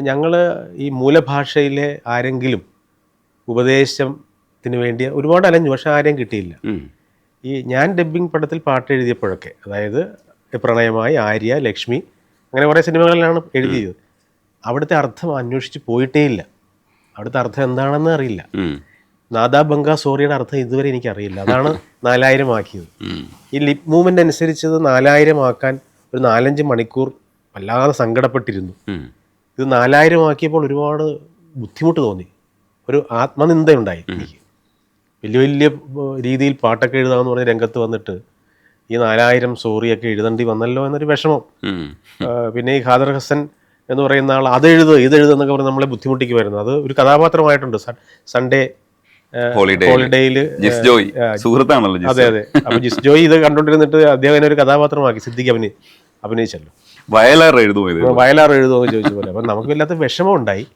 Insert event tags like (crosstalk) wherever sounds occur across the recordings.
ഞങ്ങൾ ഈ മൂലഭാഷയിലെ ആരെങ്കിലും ഉപദേശത്തിന് വേണ്ടി ഒരുപാട് അലഞ്ഞു പക്ഷെ ആരെയും കിട്ടിയില്ല. ഈ ഞാൻ ഡബ്ബിംഗ് പടത്തിൽ പാട്ട് എഴുതിയപ്പോഴൊക്കെ അതായത് പ്രണയമായി ആര്യ ലക്ഷ്മി അങ്ങനെ കുറേ സിനിമകളിലാണ് എഴുതിയത്. അവിടുത്തെ അർത്ഥം അന്വേഷിച്ച് പോയിട്ടേ ഇല്ല. അവിടുത്തെ അർത്ഥം എന്താണെന്ന് അറിയില്ല. നാദാ ബംഗ സോറിയുടെ അർത്ഥം ഇതുവരെ എനിക്കറിയില്ല. അതാണ് (laughs) നാലായിരം ആക്കിയത്. ഈ ലിപ് മൂവ്മെന്റ് അനുസരിച്ചത് നാലായിരം ആക്കാൻ ഒരു നാലഞ്ച് മണിക്കൂർ വല്ലാതെ സങ്കടപ്പെട്ടിരുന്നു. ഇത് നാലായിരം ആക്കിയപ്പോൾ ഒരുപാട് ബുദ്ധിമുട്ട് തോന്നി. ഒരു ആത്മനിന്ദയുണ്ടായി എനിക്ക്. വലിയ വലിയ രീതിയിൽ പാട്ടൊക്കെ എഴുതാമെന്ന് പറഞ്ഞ രംഗത്ത് വന്നിട്ട് ഈ നാലായിരം സോറിയൊക്കെ എഴുതേണ്ടി വന്നല്ലോ എന്നൊരു വിഷമം. പിന്നെ ഈ ഖാദർ ഹസൻ എന്ന് പറയുന്ന ആൾ അത് എഴുതുക ഇത് എഴുതുക എന്നൊക്കെ പറഞ്ഞ് നമ്മളെ ബുദ്ധിമുട്ടിക്കുമായിരുന്നു അത് ഒരു കഥാപാത്രമായിട്ടുണ്ട്. സൺഡേ ഹോളിഡേയിൽ സുഹൃത്താണല്ലോ അതെ അതെ. അപ്പൊ ജിസ് ജോയ് ഇത് കണ്ടുകൊണ്ടിരുന്നിട്ട് അദ്ദേഹം ഒരു കഥാപാത്രമാക്കി സിദ്ദിഖ് അഭിനയി അഭിനയിച്ചല്ലോ. വയലാർ എഴുതുമോ ഇത്? വയലാർ എഴുതുമോ ചോദിച്ച പോലെ. അപ്പൊ നമുക്ക് വല്ലാത്ത വിഷമം ഉണ്ടായി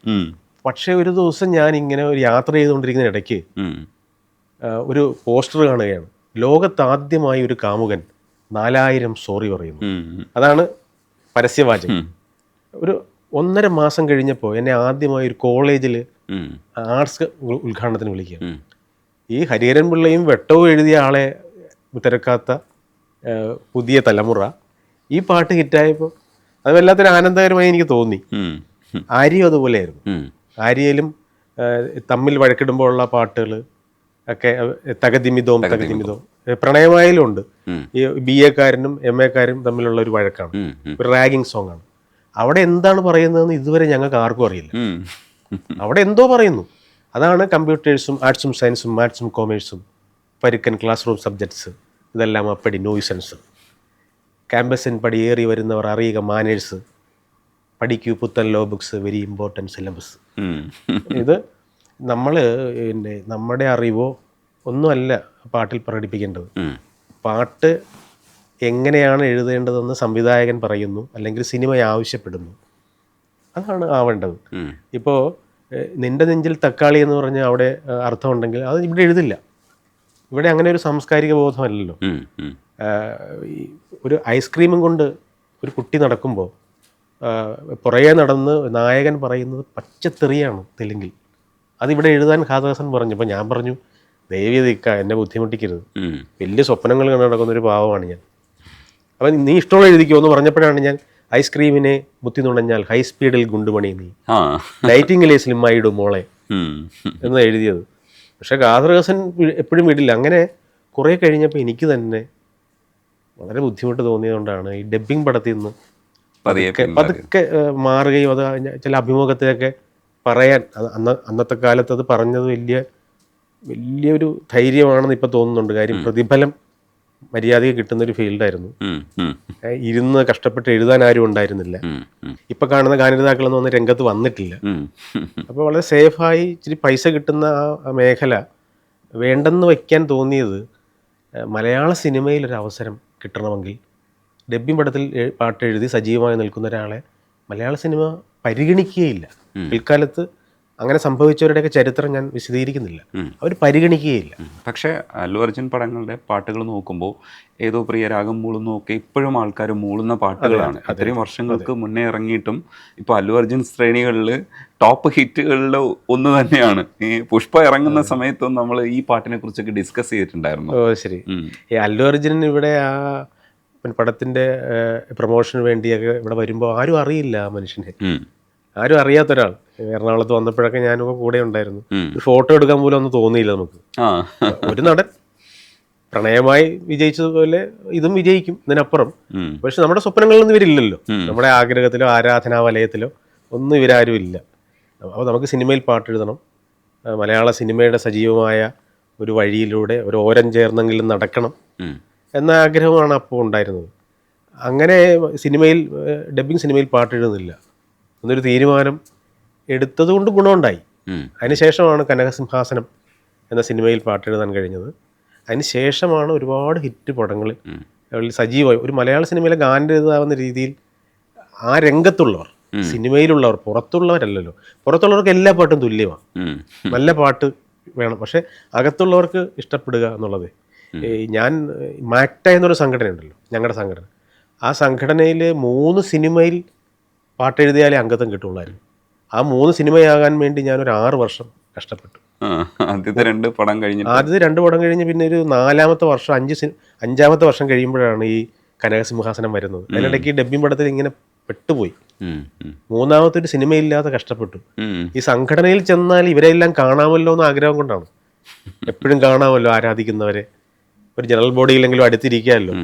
പക്ഷെ ഒരു ദിവസം ഞാൻ ഇങ്ങനെ ഒരു യാത്ര ചെയ്തുകൊണ്ടിരിക്കുന്ന ഇടയ്ക്ക് ഒരു പോസ്റ്റർ കാണുകയാണ്. ലോകത്താദ്യമായി ഒരു കാമുകൻ നാലായിരം സോറി പറയുന്നു. അതാണ് പരസ്യവാചകം. ഒരു ഒന്നര മാസം കഴിഞ്ഞപ്പോൾ എന്നെ ആദ്യമായി ഒരു കോളേജിൽ ആർട്സ് ഉദ്ഘാടനത്തിന് വിളിക്കുക. ഈ ഹരിഹരൻ പിള്ളയും വെട്ടവും എഴുതിയ ആളെ തിരക്കാത്ത പുതിയ തലമുറ ഈ പാട്ട് ഹിറ്റായപ്പോൾ അത് വല്ലാത്തൊരു ആനന്ദകരമായി എനിക്ക് തോന്നി. ആര്യം അതുപോലെയായിരുന്നു. ആര്യയിലും തമ്മിൽ വഴക്കിടുമ്പോൾ ഉള്ള പാട്ടുകൾ ഒക്കെ തകതിമിതവും തകതിമിതവും. പ്രണയമായാലും ഉണ്ട്. ഈ ബി എക്കാരനും എം എക്കാരും തമ്മിലുള്ള ഒരു വഴക്കാണ്. ഒരു റാഗിങ് സോങ് ആണ്. അവിടെ എന്താണ് പറയുന്നതെന്ന് ഇതുവരെ ഞങ്ങൾക്ക് ആർക്കും അറിയില്ല. അവിടെ എന്തോ പറയുന്നു. അതാണ് കമ്പ്യൂട്ടേഴ്സും ആർട്സും സയൻസും മാത്സും കോമേഴ്സും പരുക്കൻ ക്ലാസ് റൂം സബ്ജക്ട്സ് ഇതെല്ലാം അപ്പടി നോയ്സൻസ് ക്യാമ്പസിൻ പടിയേറി വരുന്നവർ അറിയുക മാനേഴ്സ്. പഠിക്കൂ പുത്തൻ law books very important syllabus ഇത് നമ്മൾ പിന്നെ നമ്മുടെ അറിവോ ഒന്നുമല്ല പാട്ടിൽ പ്രകടിപ്പിക്കേണ്ടത്. പാട്ട് എങ്ങനെയാണ് എഴുതേണ്ടതെന്ന് സംവിധായകൻ പറയുന്നു അല്ലെങ്കിൽ സിനിമ ആവശ്യപ്പെടുന്നു. അതാണ് ആവേണ്ടത്. ഇപ്പോൾ നിന്റെ നെഞ്ചിൽ തക്കാളി എന്ന് പറഞ്ഞ അവിടെ അർത്ഥമുണ്ടെങ്കിൽ അത് ഇവിടെ എഴുതില്ല. ഇവിടെ അങ്ങനെ ഒരു സാംസ്കാരിക ബോധമല്ലല്ലോ. ഒരു ഐസ്ക്രീമും കൊണ്ട് ഒരു കുട്ടി നടക്കുമ്പോൾ പുറകെ നടന്ന് നായകൻ പറയുന്നത് പച്ചത്തെറിയാണ് തെലുങ്കിൽ. അതിവിടെ എഴുതാൻ ഖാദാസൻ പറഞ്ഞു. അപ്പോൾ ഞാൻ പറഞ്ഞു ദേവി ദിക്ക എന്നെ ബുദ്ധിമുട്ടിക്കരുത്. വലിയ സ്വപ്നങ്ങൾ കണ്ട് നടക്കുന്ന ഒരു പാവമാണ് ഞാൻ. അപ്പം നീ ഇഷ്ടമുള്ള എഴുതിക്കോ എന്ന് പറഞ്ഞപ്പോഴാണ് ഞാൻ ഐസ്ക്രീമിനെ ബുദ്ധി നുണഞ്ഞാൽ ഹൈ സ്പീഡിൽ ഗുണ്ടുമണി നീ. ആ. സിനിമ സ്ലിമ്മായിടും മോളെ. എന്ന് എഴുതിയത്. പക്ഷെ ഖാദർഹസൻ എപ്പോഴും വിടില്ല. അങ്ങനെ കുറേ കഴിഞ്ഞപ്പോൾ എനിക്ക് തന്നെ വളരെ ബുദ്ധിമുട്ട് തോന്നിയതുകൊണ്ടാണ് ഈ ഡബ്ബിംഗ് പടത്തിൽ നിന്ന് പതുക്കെ പതുക്കെ മാറുകയും അത് ചില അഭിമുഖത്തിലൊക്കെ പറയാൻ അന്ന അന്നത്തെ കാലത്ത് അത് പറഞ്ഞത് വലിയ വലിയൊരു ധൈര്യമാണെന്ന് ഇപ്പം തോന്നുന്നുണ്ട് കാര്യം പ്രതിഫലം മര്യാദയ്ക്ക് കിട്ടുന്ന ഒരു ഫീൽഡായിരുന്നു. ഇരുന്ന് കഷ്ടപ്പെട്ട് എഴുതാൻ ആരും ഉണ്ടായിരുന്നില്ല. ഉം. കാണുന്ന ഗാനരതാക്കളൊന്നും ഒന്ന് രംഗത്ത് വന്നിട്ടില്ല. അപ്പോൾ വളരെ സേഫായി ഇച്ചിരി പൈസ കിട്ടുന്ന ആ ആ മേഖല വേണ്ടെന്ന് വയ്ക്കാൻ തോന്നിയത് മലയാള സിനിമയിൽ ഒരു അവസരം കിട്ടണമെങ്കിൽ ഡബ്ബിംഗ് പടത്തിൽ എ- പാട്ട് എഴുതി സജീവമായി നിൽക്കുന്ന ഒരാളെ മലയാള സിനിമ പരിഗണിക്കുകയില്ല. പിൽക്കാലത്ത് അങ്ങനെ സംഭവിച്ചവരുടെയൊക്കെ ചരിത്രം ഞാൻ വിശദീകരിക്കുന്നില്ല. അവർ പരിഗണിക്കുകയില്ല. പക്ഷേ അല്ലു അർജുൻ പടങ്ങളുടെ പാട്ടുകൾ നോക്കുമ്പോൾ ഏതോ പ്രിയ രാഗം മൂളുന്നു ഒക്കെ ഇപ്പോഴും ആൾക്കാർ മൂളുന്ന പാട്ടുകളാണ്. അത്രയും വർഷങ്ങൾക്ക് മുന്നേ ഇറങ്ങിയിട്ടും ഇപ്പൊ അല്ലു അർജുൻ ശ്രേണികളിൽ ടോപ്പ് ഹിറ്റുകളിൽ ഒന്ന് തന്നെയാണ്. ഈ പുഷ്പ ഇറങ്ങുന്ന സമയത്തും നമ്മൾ ഈ പാട്ടിനെ കുറിച്ചൊക്കെ ഡിസ്കസ് ചെയ്തിട്ടുണ്ടായിരുന്നു. ഓ ശരി. ഈ അല്ലു അർജുൻ ഇവിടെ ആ പടത്തിന്റെ പ്രൊമോഷന് വേണ്ടിയൊക്കെ ഇവിടെ വരുമ്പോൾ ആരും അറിയില്ല ആ മനുഷ്യനെ. ആരും അറിയാത്ത ഒരാൾ. എറണാകുളത്ത് വന്നപ്പോഴൊക്കെ ഞാനൊക്കെ കൂടെ ഉണ്ടായിരുന്നു. ഫോട്ടോ എടുക്കാൻ പോലും ഒന്നും തോന്നിയില്ല നമുക്ക്. ഒരു നടൻ. പ്രണയമായി വിജയിച്ചതുപോലെ ഇതും വിജയിക്കും ഇതിനപ്പുറം. പക്ഷെ നമ്മുടെ സ്വപ്നങ്ങളിലൊന്നും ഇവരില്ലല്ലോ. നമ്മുടെ ആഗ്രഹത്തിലോ ആരാധനാ വലയത്തിലോ ഒന്നും ഇവരാരും ഇല്ല. അപ്പോൾ നമുക്ക് സിനിമയിൽ പാട്ടെഴുതണം മലയാള സിനിമയുടെ സജീവമായ ഒരു വഴിയിലൂടെ ഒരു ഓരം ചേർന്നെങ്കിലും നടക്കണം എന്ന ആഗ്രഹമാണ് അപ്പോൾ ഉണ്ടായിരുന്നത്. അങ്ങനെ സിനിമയിൽ ഡബ്ബിംഗ് സിനിമയിൽ പാട്ടെഴുതുന്നില്ല എന്നൊരു തീരുമാനം എടുത്തതുകൊണ്ട് ഗുണമുണ്ടായി. അതിനുശേഷമാണ് കനകസിംഹാസനം എന്ന സിനിമയിൽ പാട്ട് എഴുതാൻ കഴിഞ്ഞത്. അതിനുശേഷമാണ് ഒരുപാട് ഹിറ്റ് പടങ്ങൾ. സജീവമായി ഒരു മലയാള സിനിമയിലെ ഗാനരചിതാവുന്ന രീതിയിൽ ആ രംഗത്തുള്ളവർ സിനിമയിലുള്ളവർ പുറത്തുള്ളവരല്ലല്ലോ. പുറത്തുള്ളവർക്ക് എല്ലാ പാട്ടും തുല്യമാണ് നല്ല പാട്ട് വേണം. പക്ഷെ അകത്തുള്ളവർക്ക് ഇഷ്ടപ്പെടുക എന്നുള്ളത്. ഞാൻ മാക്ട എന്നൊരു സംഘടന ഉണ്ടല്ലോ ഞങ്ങളുടെ സംഘടന. ആ സംഘടനയിൽ മൂന്ന് സിനിമയിൽ പാട്ടെഴുതിയാലേ അംഗത്വം കിട്ടുള്ളായിരുന്നു. ആ മൂന്ന് സിനിമയാകാൻ വേണ്ടി ഞാൻ ഒരു ആറ് വർഷം കഷ്ടപ്പെട്ടു. ആദ്യത്തെ രണ്ട് പടം കഴിഞ്ഞ് ആദ്യത്തെ രണ്ട് പടം കഴിഞ്ഞ് പിന്നെ ഒരു നാലാമത്തെ വർഷം അഞ്ച് അഞ്ചാമത്തെ വർഷം കഴിയുമ്പോഴാണ് ഈ കനകസിംഹാസനം വരുന്നത്. അതിനിടയ്ക്ക് ഈ ഡബ്ബിംഗ് പടത്തിൽ ഇങ്ങനെ പെട്ടുപോയി. മൂന്നാമത്തെ ഒരു സിനിമയില്ലാതെ കഷ്ടപ്പെട്ടു. ഈ സംഘടനയിൽ ചെന്നാൽ ഇവരെല്ലാം കാണാമല്ലോ എന്ന ആഗ്രഹം കൊണ്ടാണ്. (laughs) എപ്പോഴും കാണാമല്ലോ ആരാധിക്കുന്നവരെ. ഒരു ജനറൽ ബോഡിയിലെങ്കിലും അടുത്തിരിക്കാമല്ലോ.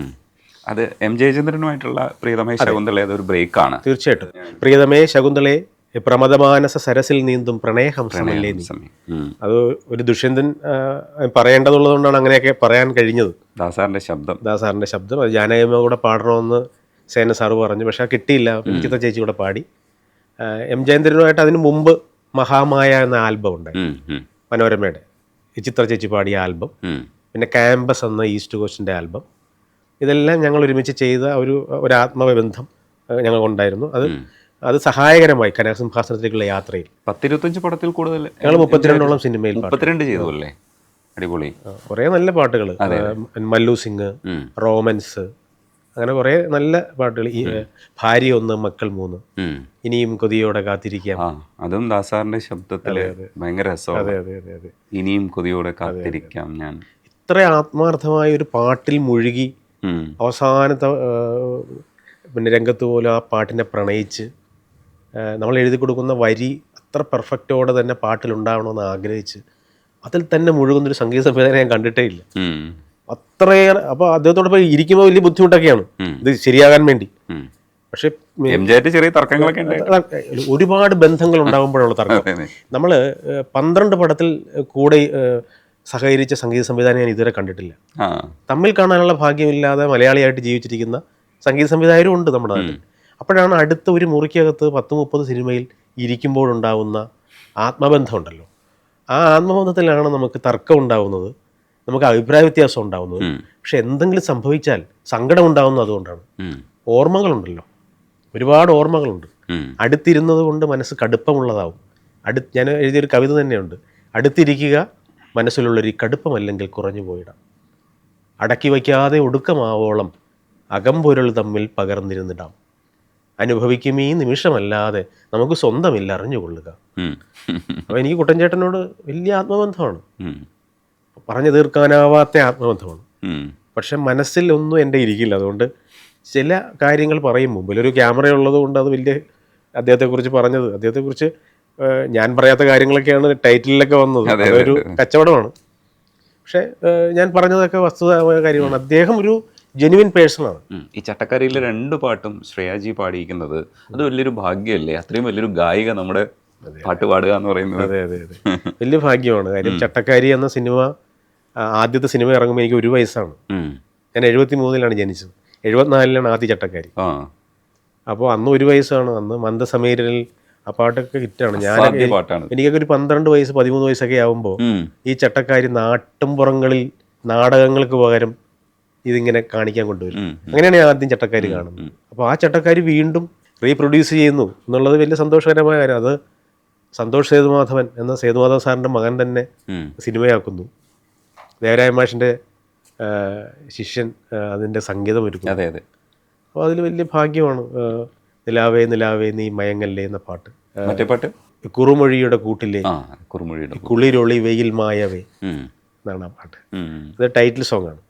അത് എം ജയചന്ദ്രനുമായിട്ടുള്ള പ്രീതമേ ശകുന്തള അതൊരു ബ്രേക്കാണ്. തീർച്ചയായിട്ടും. പ്രിയതമേ ശകുന്തളെ പ്രമദമാനസ സരസിൽ നീന്തും പ്രണയഹംസമല്ലേ സമയം അത് ഒരു ദുഷ്യന്തൻ പറയേണ്ടതുള്ളതുകൊണ്ടാണ് അങ്ങനെയൊക്കെ പറയാൻ കഴിഞ്ഞത്. ദാസാറിന്റെ ശബ്ദം. ദാസാറിന്റെ ശബ്ദം. അത് ജാനകമ്മ കൂടെ പാടണമെന്ന് സേന സാറ് പറഞ്ഞു. പക്ഷെ കിട്ടിയില്ല. ചിത്ര ചേച്ചി കൂടെ പാടി. എം ജയന്ദ്രനുമായിട്ട് അതിനു മുമ്പ് മഹാമായ എന്ന ആൽബം ഉണ്ട് മനോരമയുടെ. ചിത്ര ചേച്ചി പാടിയ ആൽബം. പിന്നെ ക്യാമ്പസ് എന്ന ഈസ്റ്റ് കോസ്റ്റിന്റെ ആൽബം. ഇതെല്ലാം ഞങ്ങൾ ഒരുമിച്ച് ചെയ്ത ഒരു ഒരു ആത്മബന്ധം ഞങ്ങൾക്കുണ്ടായിരുന്നു. അത് അത് സഹായകരമായി കനകസിംഹാസനത്തിലേക്കുള്ള യാത്രയിൽ. പത്തിരുപത്തഞ്ച് പടത്തിൽ കൂടുതൽ ഞങ്ങൾ മുപ്പത്തിരണ്ടോളം സിനിമയിൽ മുപ്പത്തിരണ്ട് ചെയ്തു അല്ലേ അടിപൊളി. കുറേ നല്ല പാട്ടുകൾ മല്ലു സിംഗ് റോമൻസ് അങ്ങനെ കുറേ നല്ല പാട്ടുകൾ. ഈ ഭാര്യ ഒന്ന് മക്കൾ മൂന്ന്. ഇനിയും കൊതിയോടെ കാത്തിരിക്കാം. അതും ദാസാറിന്റെ ശബ്ദത്തിൽ ഭയങ്കര രസമാണ്. ഇനിയും കൊതിയോടെ കാത്തിരിക്കാം ഞാൻ. ഇത്ര ആത്മാർത്ഥമായ ഒരു പാട്ടിൽ മുഴുകി അവസാനത്തെ പിന്നെ രംഗത്ത് പോലും ആ പാട്ടിനെ പ്രണയിച്ച് നമ്മൾ എഴുതി കൊടുക്കുന്ന വരി അത്ര പെർഫെക്റ്റോടെ തന്നെ പാട്ടിലുണ്ടാവണമെന്ന് ആഗ്രഹിച്ച് അതിൽ തന്നെ മുഴുകുന്നൊരു സംഗീത സംവിധാനം ഞാൻ കണ്ടിട്ടേ ഇല്ല. അത്രയേറെ അപ്പോൾ അദ്ദേഹത്തോടൊപ്പം ഇരിക്കുമ്പോൾ വലിയ ബുദ്ധിമുട്ടൊക്കെയാണ്. ഇത് ശരിയാകാൻ വേണ്ടി. പക്ഷേ ചെറിയ തർക്കങ്ങളൊക്കെ ഒരുപാട് ബന്ധങ്ങൾ ഉണ്ടാകുമ്പോഴുള്ള തർക്കം. നമ്മൾ പന്ത്രണ്ട് പടത്തിൽ കൂടെ സഹകരിച്ച സംഗീത സംവിധാനം ഞാൻ ഇതുവരെ കണ്ടിട്ടില്ല. തമ്മിൽ കാണാനുള്ള ഭാഗ്യമില്ലാതെ മലയാളിയായിട്ട് ജീവിച്ചിരിക്കുന്ന സംഗീത സംവിധായകരും ഉണ്ട് നമ്മുടെ നാട്ടിൽ. അപ്പോഴാണ് അടുത്ത ഒരു മുറിക്കകത്ത് പത്ത് മുപ്പത് സിനിമയിൽ ഇരിക്കുമ്പോഴുണ്ടാവുന്ന ആത്മബന്ധം ഉണ്ടല്ലോ ആ ആത്മബന്ധത്തിലാണ് നമുക്ക് തർക്കം ഉണ്ടാവുന്നത് നമുക്ക് അഭിപ്രായ വ്യത്യാസം ഉണ്ടാവുന്നത്. പക്ഷെ എന്തെങ്കിലും സംഭവിച്ചാൽ സങ്കടം ഉണ്ടാവുന്നത് അതുകൊണ്ടാണ്. ഓർമ്മകളുണ്ടല്ലോ. ഒരുപാട് ഓർമ്മകളുണ്ട്. അടുത്തിരുന്നത് കൊണ്ട് മനസ്സ് കടുപ്പമുള്ളതാവും. അടു ഞാൻ എഴുതിയൊരു കവിത തന്നെയുണ്ട്. അടുത്തിരിക്കുക മനസ്സിലുള്ളൊരു കടുപ്പമല്ലെങ്കിൽ കുറഞ്ഞു പോയിടാം. അടക്കി വയ്ക്കാതെ ഒടുക്കമാവോളം അകമ്പൊരുൾ തമ്മിൽ പകർന്നിരുന്നിടാം. അനുഭവിക്കും ഈ നിമിഷമല്ലാതെ നമുക്ക് സ്വന്തമില്ല അറിഞ്ഞുകൊള്ളുക. അപ്പം അപ്പോൾ എനിക്ക് കുട്ടൻചേട്ടനോട് വലിയ ആത്മബന്ധമാണ്. പറഞ്ഞു തീർക്കാനാവാത്ത ആത്മബന്ധമാണ്. പക്ഷെ മനസ്സിൽ ഒന്നും എന്റെ ഇരിക്കില്ല. അതുകൊണ്ട് ചില കാര്യങ്ങൾ പറയും. മുമ്പിൽ ഒരു ക്യാമറ ഉള്ളത് കൊണ്ട് അത് വലിയ അദ്ദേഹത്തെക്കുറിച്ച് പറഞ്ഞത്. അദ്ദേഹത്തെക്കുറിച്ച് ഞാൻ പറയാത്ത കാര്യങ്ങളൊക്കെയാണ് ടൈറ്റിലൊക്കെ വന്നത്. അതെ, അതൊരു കച്ചവടമാണ്. പക്ഷെ ഞാൻ പറഞ്ഞതൊക്കെ വസ്തുതമായ കാര്യമാണ്. അദ്ദേഹം ഒരു ജെനുവിൻ പേഴ്സണാണ്. ഈ ചട്ടക്കരയിലെ രണ്ട് പാട്ടും ശ്രേയാജി പാടിയിരിക്കുന്നത് അത് വലിയൊരു ഭാഗ്യമല്ലേ? അത്രയും വലിയൊരു ഗായിക നമ്മുടെ പാട്ട് പാടുക എന്ന് പറയുന്നത്. അതെ അതെ അതെ. വലിയ ഭാഗ്യമാണ്. കാര്യം ചട്ടക്കാരി എന്ന സിനിമ ആദ്യത്തെ സിനിമ ഇറങ്ങുമ്പോൾ എനിക്ക് ഒരു വയസ്സാണ്. ഞാൻ എഴുപത്തി മൂന്നിലാണ് ജനിച്ചത്. എഴുപത്തിനാലിലാണ് ആദ്യ ചട്ടക്കാരി. അപ്പോൾ അന്ന് ഒരു വയസ്സാണ്. അന്ന് മന്ദസമീരനിൽ ആ പാട്ടൊക്കെ ഹിറ്റാണ്. ഞാൻ പാട്ടാണ്. എനിക്കൊക്കെ ഒരു പന്ത്രണ്ട് വയസ്സ് പതിമൂന്ന് വയസ്സൊക്കെ ആകുമ്പോൾ ഉം. ഈ ചട്ടക്കാരി നാട്ടുംപുറങ്ങളിൽ നാടകങ്ങൾക്ക് പകരം ഇതിങ്ങനെ കാണിക്കാൻ കൊണ്ടുവരും. അങ്ങനെയാണ് ഞാൻ ആദ്യം ചട്ടക്കാരി കാണുന്നത്. അപ്പോൾ ആ ചട്ടക്കാരി വീണ്ടും റീപ്രൊഡ്യൂസ് ചെയ്യുന്നു എന്നുള്ളത് വലിയ സന്തോഷകരമായ കാര്യം. അത് സന്തോഷ് സേതുമാധവൻ എന്ന സേതുമാധവൻ സാറിന്റെ മകൻ തന്നെ സിനിമയാക്കുന്നു. ദേവരായ മാഷിന്റെ ശിഷ്യൻ അതിന്റെ സംഗീതം ഒരുക്കും അതെ അതെ. അപ്പോൾ അതിൽ വലിയ ഭാഗ്യമാണ്. നിലാവേ നിലാവേ നീ മയങ്ങല്ലേ എന്ന പാട്ട്. മറ്റേ പാട്ട്? കുറുമൊഴിയുടെ കൂട്ടിലെ കുറുമൊഴിയുടെ കുളിരൊളി വെയിൽ മായവേ എന്നാണ് ആ പാട്ട്. അത് ടൈറ്റിൽ സോങ് ആണ്